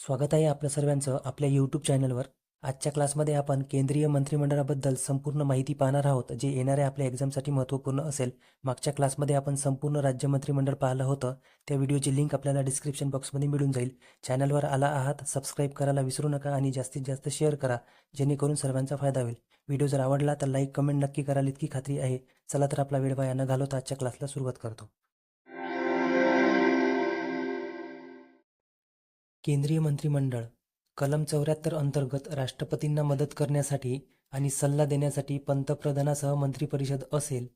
स्वागत आहे आपल्या सर्वांचं आपल्या यूट्यूब चॅनलवर आजच्या क्लासमध्ये आपण केंद्रीय मंत्रिमंडळाबद्दल संपूर्ण माहिती पाहणार आहोत जे येणाऱ्या आपल्या एक्झामसाठी महत्त्वपूर्ण असेल. मागच्या क्लासमध्ये आपण संपूर्ण राज्य मंत्रिमंडळ पाहिलं होतं. त्या व्हिडिओची लिंक आपल्याला डिस्क्रिप्शन बॉक्समध्ये मिळून जाईल. चॅनलवर आला आहात सबस्क्राईब करायला विसरू नका आणि जास्तीत जास्त शेअर करा जेणेकरून सर्वांचा फायदा होईल. व्हिडिओ जर आवडला तर लाईक कमेंट नक्की कराल इतकी खात्री आहे. चला तर आपला वेळ वाया न घालवता आजच्या क्लासला सुरुवात करतो. केंद्रीय मंत्रिमंडळ कलम चौऱ्याहत्तर अंतर्गत राष्ट्रपतींना मदत करण्यासाठी आणि सल्ला देण्यासाठी पंतप्रधानासह मंत्रिपरिषद असेल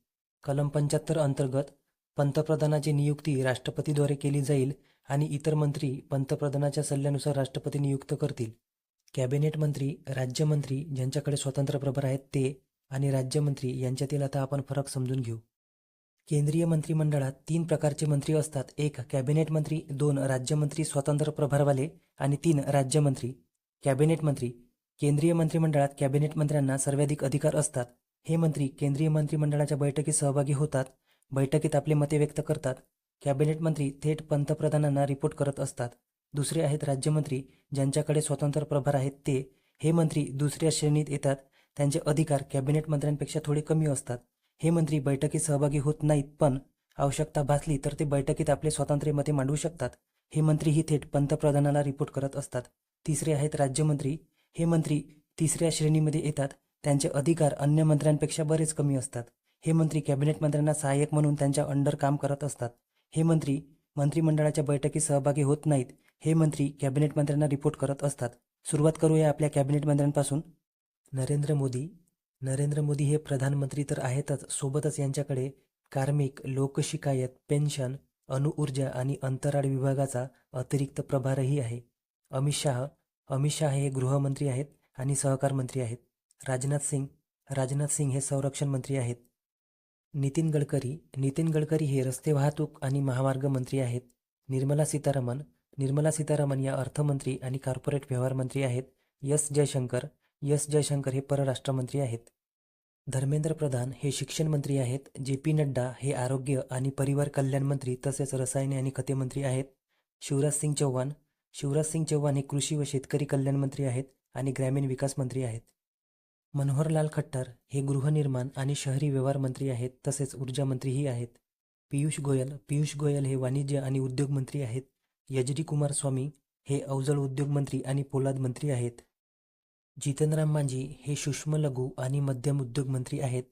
कलम पंच्याहत्तर अंतर्गत पंतप्रधानाची नियुक्ती राष्ट्रपतीद्वारे केली जाईल आणि इतर मंत्री पंतप्रधानाच्या सल्ल्यानुसार राष्ट्रपती नियुक्त करतील. कॅबिनेट मंत्री राज्यमंत्री ज्यांच्याकडे स्वतंत्र प्रभार आहेत ते आणि राज्यमंत्री यांच्यातील आता आपण फरक समजून घेऊ. केंद्रीय मंत्रिमंडळात तीन प्रकारचे मंत्री असतात. एक कॅबिनेट मंत्री दोन राज्यमंत्री स्वतंत्र प्रभारवाले आणि तीन राज्यमंत्री. कॅबिनेट मंत्री केंद्रीय मंत्रिमंडळात कॅबिनेट मंत्र्यांना सर्वाधिक अधिकार असतात. हे मंत्री केंद्रीय मंत्रिमंडळाच्या बैठकीत सहभागी होतात बैठकीत आपले मते व्यक्त करतात. कॅबिनेट मंत्री थेट पंतप्रधानांना रिपोर्ट करत असतात. दुसरे आहेत राज्यमंत्री ज्यांच्याकडे स्वतंत्र प्रभार आहेत ते. हे मंत्री दुसऱ्या श्रेणीत येतात. त्यांचे अधिकार कॅबिनेट मंत्र्यांपेक्षा थोडे कमी असतात. हे मंत्री बैठकीत सहभागी होत नाहीत पण आवश्यकता भासली तर ते बैठकीत आपले स्वातंत्र्य मते मांडू शकतात. हे मंत्री ही थेट पंतप्रधानाला रिपोर्ट करत असतात. तिसरे आहेत राज्यमंत्री. हे मंत्री तिसऱ्या श्रेणीमध्ये येतात. त्यांचे अधिकार अन्य मंत्र्यांपेक्षा बरेच कमी असतात. हे मंत्री कॅबिनेट मंत्र्यांना सहाय्यक म्हणून त्यांच्या अंडर काम करत असतात. हे मंत्री मंत्रिमंडळाच्या बैठकीत सहभागी होत नाहीत. हे मंत्री कॅबिनेट मंत्र्यांना रिपोर्ट करत असतात. सुरुवात करूया आपल्या कॅबिनेट मंत्र्यांपासून. नरेंद्र मोदी नरेंद्र मोदी हे प्रधानमंत्री तर आहेतच. सोबतच यांच्याकडे कार्मिक लोकशिकायत पेन्शन अणुऊर्जा आणि अंतराळ विभागाचा अतिरिक्त प्रभारही आहे. अमित शाह अमित शाह हे गृहमंत्री आहेत आणि सहकार मंत्री आहेत. राजनाथ सिंग राजनाथ सिंग हे संरक्षण मंत्री आहेत. नितीन गडकरी नितीन गडकरी हे रस्ते वाहतूक आणि महामार्ग मंत्री आहेत. निर्मला सीतारामन निर्मला सीतारामन या अर्थमंत्री आणि कॉर्पोरेट व्यवहार मंत्री आहेत. S Jaishankar S. जयशंकर हे परराष्ट्र मंत्री आहेत. धर्मेंद्र प्रधान हे शिक्षण मंत्री आहेत. जे पी नड्डा हे आरोग्य आणि परिवार कल्याण मंत्री तसेच रसायने आणि खते मंत्री आहेत. शिवराज सिंग चौहान शिवराज सिंग चौहान हे कृषी व शेतकरी कल्याण मंत्री आहेत आणि ग्रामीण विकास मंत्री आहेत. मनोहरलाल खट्टर हे गृहनिर्माण आणि शहरी व्यवहार मंत्री आहेत. तसेच ऊर्जा मंत्रीही आहेत. पियुष गोयल पियुष गोयल हे वाणिज्य आणि उद्योग मंत्री आहेत. यजडी कुमार स्वामी हे अवजड उद्योग मंत्री आणि पोलाद मंत्री आहेत. जितनराम मांझी हे सूक्ष्म लघु आणि मध्यम उद्योग मंत्री आहेत.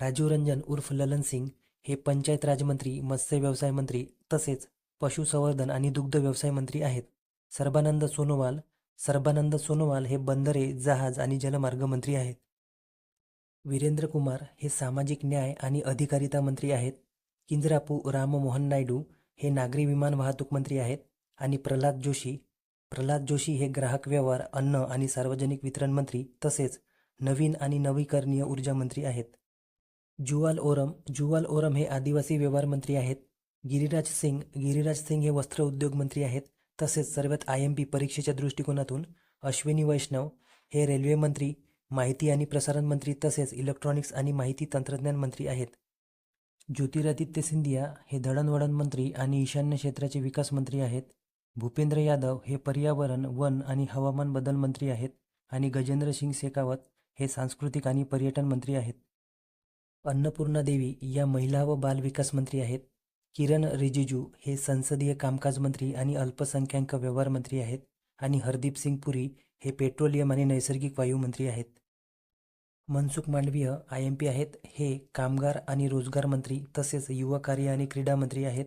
राजीव रंजन उर्फ ललन सिंग हे पंचायत राजमंत्री मत्स्य व्यवसाय मंत्री तसेच पशुसंवर्धन आणि दुग्ध व्यवसाय मंत्री आहेत. सर्बानंद सोनोवाल सर्बानंद सोनोवाल हे बंदरे जहाज आणि जलमार्ग मंत्री आहेत. वीरेंद्र कुमार हे सामाजिक न्याय आणि अधिकारिता मंत्री आहेत. किंजरापू राममोहन नायडू हे नागरी विमान वाहतूक मंत्री आहेत. आणि प्रल्हाद जोशी प्रल्हाद जोशी हे ग्राहक व्यवहार अन्न आणि सार्वजनिक वितरण मंत्री तसेच नवीन आणि नवीकरणीय ऊर्जा मंत्री आहेत. जुवाल ओरम जुवाल ओरम हे आदिवासी व्यवहार मंत्री आहेत. गिरिराज सिंग गिरिराज सिंग हे वस्त्र उद्योग मंत्री आहेत. तसेच सर्वात आय एम पी परीक्षेच्या दृष्टिकोनातून अश्विनी वैष्णव हे रेल्वे मंत्री माहिती आणि प्रसारण मंत्री तसेच इलेक्ट्रॉनिक्स आणि माहिती तंत्रज्ञान मंत्री आहेत. ज्योतिरादित्य सिंधिया हे दळणवळण मंत्री आणि ईशान्य क्षेत्राचे विकास मंत्री आहेत. भूपेंद्र यादव हे पर्यावरण वन आणि हवामान बदल मंत्री आहेत आणि गजेंद्र सिंग शेखावत हे सांस्कृतिक आणि पर्यटन मंत्री आहेत. अन्नपूर्णा देवी या महिला व बाल विकास मंत्री आहेत. किरण रिजिजू हे संसदीय कामकाज मंत्री आणि अल्पसंख्याक व्यवहार मंत्री आहेत आणि हरदीप सिंग पुरी हे पेट्रोलियम आणि नैसर्गिक वायू मंत्री आहेत. Mansukh Mandaviya I M P आहेत. हे कामगार आणि रोजगार मंत्री तसेच युवा कार्य आणि क्रीडा मंत्री आहेत.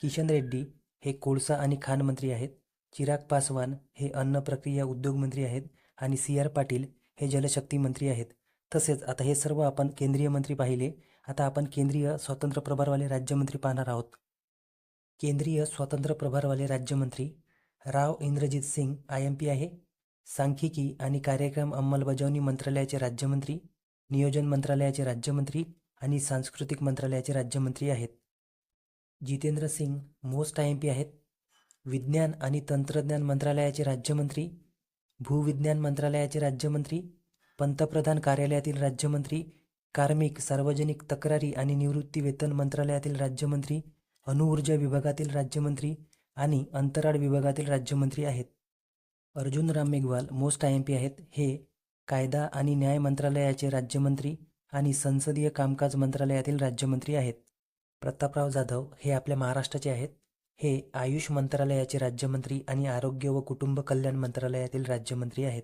किशन रेड्डी हे कोळसा आणि खाण मंत्री आहेत. चिराग पासवान हे अन्न प्रक्रिया उद्योग मंत्री आहेत आणि सी आर पाटील हे जलशक्ती मंत्री आहेत. तसेच आता हे सर्व आपण केंद्रीय मंत्री पाहिले. आता आपण केंद्रीय स्वतंत्र प्रभारवाले राज्यमंत्री पाहणार आहोत. केंद्रीय स्वतंत्र प्रभारवाले राज्यमंत्री Rao Inderjit Singh I M P आहे. सांख्यिकी आणि कार्यक्रम अंमलबजावणी मंत्रालयाचे राज्यमंत्री नियोजन मंत्रालयाचे राज्यमंत्री आणि सांस्कृतिक मंत्रालयाचे राज्यमंत्री आहेत. Jitendra Singh most I M P आहेत. विज्ञान आणि तंत्रज्ञान मंत्रालयाचे राज्यमंत्री भूविज्ञान मंत्रालयाचे राज्यमंत्री पंतप्रधान कार्यालयातील राज्यमंत्री कार्मिक सार्वजनिक तक्रारी आणि निवृत्ती वेतन मंत्रालयातील राज्यमंत्री अणुऊर्जा विभागातील राज्यमंत्री आणि अंतराळ विभागातील राज्यमंत्री आहेत. Arjun Ram Meghwal most I M P आहेत. हे कायदा आणि न्याय मंत्रालयाचे राज्यमंत्री आणि संसदीय कामकाज मंत्रालयातील राज्यमंत्री आहेत. प्रतापराव जाधव हे आपल्या महाराष्ट्राचे आहेत. हे आयुष मंत्रालयाचे राज्यमंत्री आणि आरोग्य व कुटुंब कल्याण मंत्रालयातील राज्यमंत्री आहेत.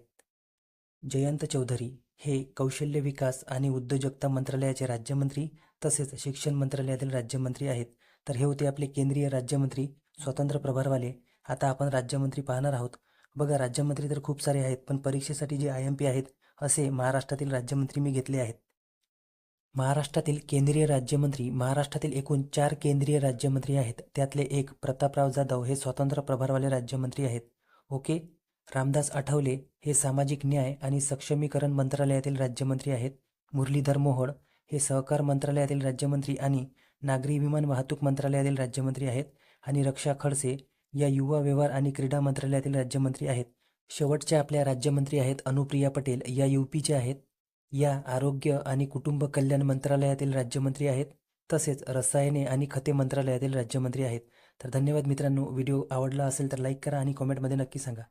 जयंत चौधरी हे कौशल्य विकास आणि उद्योजकता मंत्रालयाचे राज्यमंत्री तसेच शिक्षण मंत्रालयातील राज्यमंत्री आहेत. तर हे होते आपले केंद्रीय राज्यमंत्री स्वतंत्र प्रभारवाले. आता आपण राज्यमंत्री पाहणार आहोत. बघा राज्यमंत्री तर खूप सारे आहेत पण परीक्षेसाठी जे आय एम पी आहेत असे महाराष्ट्रातील राज्यमंत्री मी घेतले आहेत. महाराष्ट्रातील केंद्रीय राज्यमंत्री महाराष्ट्रातील एकूण चार केंद्रीय राज्यमंत्री आहेत. त्यातले एक प्रतापराव जाधव हे स्वतंत्र प्रभारवाले राज्यमंत्री आहेत. ओके? रामदास आठवले हे सामाजिक न्याय आणि सक्षमीकरण मंत्रालयातील राज्यमंत्री आहेत. मुरलीधर मोहोळ हे सहकार मंत्रालयातील राज्यमंत्री आणि नागरी विमान वाहतूक मंत्रालयातील राज्यमंत्री आहेत. आणि रक्षा खडसे या युवा व्यवहार आणि क्रीडा मंत्रालयातील राज्यमंत्री आहेत. शेवटच्या आपल्या राज्यमंत्री आहेत अनुप्रिया पटेल. या यूपीच्या आहेत. या आरोग्य आणि कुटुंब कल्याण मंत्रालयातील राज्यमंत्री आहेत. तसेच रसायने आणि खते मंत्रालयातील राज्यमंत्री आहेत. तर धन्यवाद मित्रांनो. व्हिडिओ आवडला असेल तर लाईक करा आणि कॉमेंटमध्ये नक्की सांगा.